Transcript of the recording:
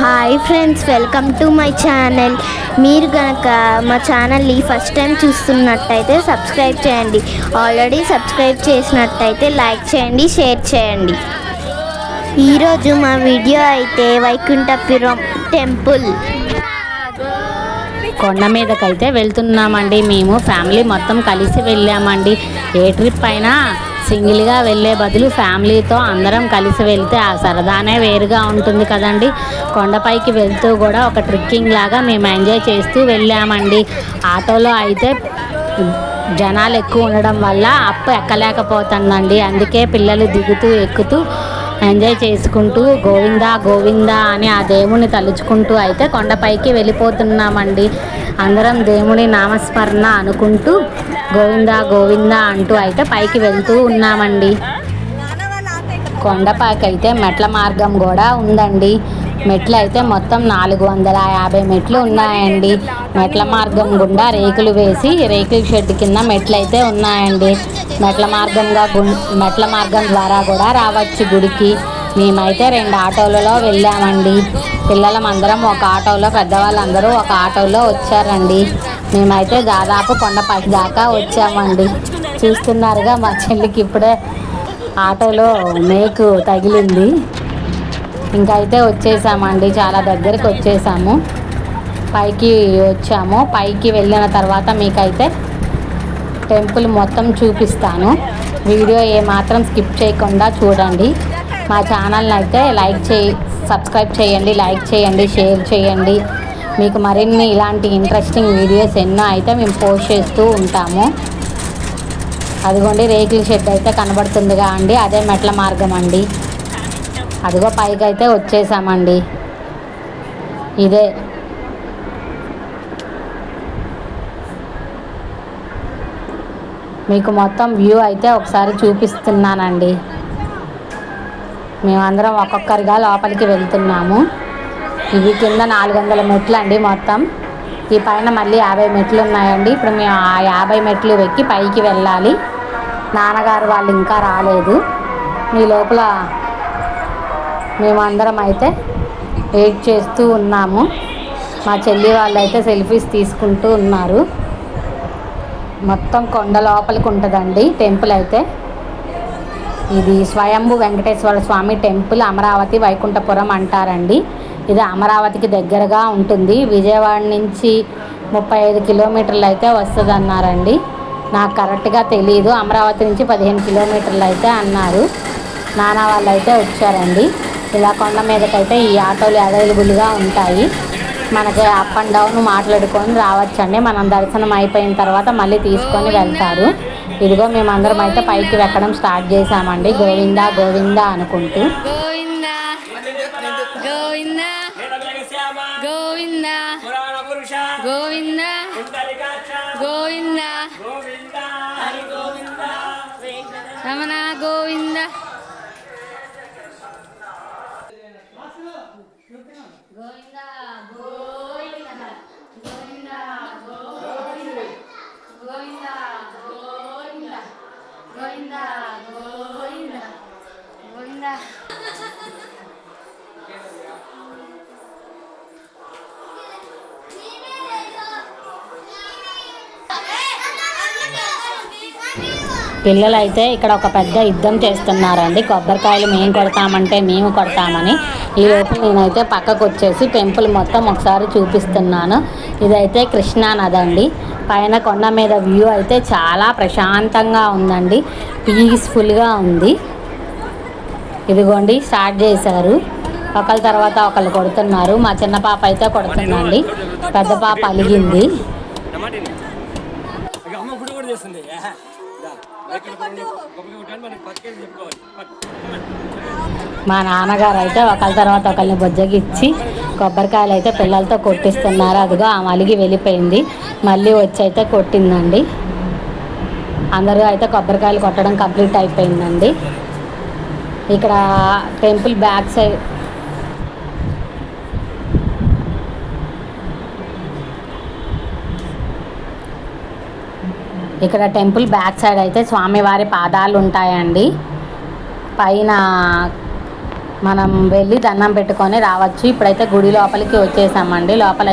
Hi friends welcome to my channel. మీరు కనుక మా ఛానల్ని ఫస్ట్ టైం చూస్తున్నట్టయితే సబ్స్క్రైబ్ చేయండి. ఆల్రెడీ సబ్స్క్రైబ్ చేసినట్టయితే లైక్ చేయండి షేర్ చేయండి. ఈరోజు మా వీడియో అయితే వైకుంఠపురం టెంపుల్. కొండ మీదకైతే వెళ్తున్నామండి మేము. ఫ్యామిలీ మొత్తం కలిసి వెళ్ళామండి. ఏ ట్రిప్ అయినా సింగిల్గా వెళ్ళే బదులు ఫ్యామిలీతో అందరం కలిసి వెళ్తే ఆ సరదానే వేరుగా ఉంటుంది కదండి. కొండపైకి వెళ్తూ కూడా ఒక ట్రిక్కింగ్ లాగా మేము ఎంజాయ్ చేస్తూ వెళ్ళామండి. ఆటోలో అయితే జనాలు ఎక్కువ ఉండడం వల్ల అప్పు ఎక్కలేకపోతుందండి. అందుకే పిల్లలు దిగుతూ ఎక్కుతూ ఎంజాయ్ చేసుకుంటూ గోవిందా గోవిందా అని ఆ దేవుని తలుచుకుంటూ అయితే కొండపైకి వెళ్ళిపోతున్నామండి. అందరం దేవుని నామస్మరణ అనుకుంటూ గోవిందా గోవిందా అంటూ అయితే పైకి వెళ్తూ ఉన్నామండి. కొండపైకి అయితే మెట్ల మార్గం కూడా ఉందండి. మెట్లు అయితే మొత్తం నాలుగు వందల యాభై మెట్లు ఉన్నాయండి. మెట్ల మార్గం గుండా రేకులు వేసి రేకుల షెడ్ కింద మెట్లు అయితే ఉన్నాయండి. మెట్ల మార్గంగా గు మెట్ల మార్గం ద్వారా కూడా రావచ్చు గుడికి. మేమైతే రెండు ఆటోలలో వెళ్ళామండి. పిల్లలం అందరం ఒక ఆటోలో పెద్దవాళ్ళందరూ ఒక ఆటోలో వచ్చారండి. మేమైతే దాదాపు కొండపై దాకా వచ్చామండి. చూస్తున్నారుగా మా చెల్లికి ఇప్పుడే ఆటోలో మేకు తగిలింది. ఇంకా అయితే వచ్చేసామండి చాలా దగ్గరికి వచ్చేసాము. పైకి వచ్చాము. పైకి వెళ్ళిన తర్వాత మీకైతే టెంపుల్ మొత్తం చూపిస్తాను. వీడియో ఏమాత్రం స్కిప్ చేయకుండా చూడండి. మా ఛానల్ని అయితే లైక్ చేయి సబ్స్క్రైబ్ చేయండి లైక్ చేయండి షేర్ చేయండి. మీకు మరిన్ని ఇలాంటి ఇంట్రెస్టింగ్ వీడియోస్ ఎన్నో అయితే మేము పోస్ట్ చేస్తూ ఉంటాము. అదిగోండి రేకుల షెడ్ అయితే కనబడుతుందిగా అండి. అదే మెట్ల మార్గం అండి. అదిగో పైకి అయితే వచ్చేసామండి. ఇదే. మీకు మొత్తం వ్యూ అయితే ఒకసారి చూపిస్తున్నానండి. మేమందరం ఒక్కొక్కరిగా లోపలికి వెళ్తున్నాము. ఇవి కింద నాలుగు వందల మెట్లు అండి మొత్తం. ఈ పైన మళ్ళీ యాభై మెట్లు ఉన్నాయండి. ఇప్పుడు మేము ఆ యాభై మెట్లు ఎక్కి పైకి వెళ్ళాలి. నాన్నగారు వాళ్ళు ఇంకా రాలేదు. మీ లోపల మేమందరం అయితే వెయిట్ చేస్తూ ఉన్నాము. మా చెల్లి వాళ్ళు అయితే సెల్ఫీస్ తీసుకుంటూ ఉన్నారు. మొత్తం కొండ లోపలికి ఉంటుందండి టెంపుల్ అయితే. ఇది స్వయంభు వెంకటేశ్వర స్వామి టెంపుల్ అమరావతి వైకుంఠపురం అంటారండి. ఇది అమరావతికి దగ్గరగా ఉంటుంది. విజయవాడ నుంచి ముప్పై ఐదు కిలోమీటర్లు అయితే వస్తుంది అన్నారండి నాకు కరెక్ట్గా తెలియదు అమరావతి నుంచి పదిహేను కిలోమీటర్లు అయితే అన్నారు. నాన్న వాళ్ళు అయితే వచ్చారండి. ఇలా కొండ మీదకైతే ఈ ఆటోలు అవైలబుల్గా ఉంటాయి. మనకి అప్ అండ్ డౌన్ మాట్లాడుకొని రావచ్చండి. మనం దర్శనం అయిపోయిన తర్వాత మళ్ళీ తీసుకొని వెళ్తారు. ఇదిగో మేమందరం అయితే పైకి ఎక్కడం స్టార్ట్ చేశామండి. గోవిందా గోవిందా అనుకుంటూ. గోవింద గోవింద. రమణ గోవింద. పిల్లలు అయితే ఇక్కడ ఒక పెద్ద యుద్ధం చేస్తున్నారండి. కొబ్బరికాయలు మేము కొడతామంటే మేము కొడతామని. ఈ లోపు నేనైతే పక్కకు వచ్చేసి టెంపుల్ మొత్తం ఒకసారి చూపిస్తున్నాను. ఇదైతే కృష్ణా నది అండి. పైన కొండ మీద వ్యూ అయితే చాలా ప్రశాంతంగా ఉందండి. పీస్ఫుల్గా ఉంది. ఇదిగోండి స్టార్ట్ చేశారు. ఒకళ్ళ తర్వాత ఒకళ్ళు కొడుతున్నారు. మా చిన్న పాప అయితే కొడుతుందండి. పెద్ద పాప అలిగింది. మా నాన్నగారు అయితే ఒకళ్ళ తర్వాత ఒకళ్ళని బొజ్జగిచ్చి కొబ్బరికాయలు అయితే పిల్లలతో కొట్టిస్తున్నారు. అదిగో ఆమె అలిగి వెళ్ళిపోయింది. మళ్ళీ వచ్చి అయితే కొట్టిందండి. అందరూ అయితే కొబ్బరికాయలు కొట్టడం కంప్లీట్ అయిపోయిందండి. ఇక్కడ టెంపుల్ బ్యాక్ సైడ్ ఇక్కడ టెంపుల్ బ్యాక్ సైడ్ అయితే స్వామివారి పాదాలు ఉంటాయండి. పైన మనం వెళ్ళి దండం పెట్టుకొని రావచ్చు. ఇప్పుడైతే గుడి లోపలికి వచ్చేసామండి. లోపల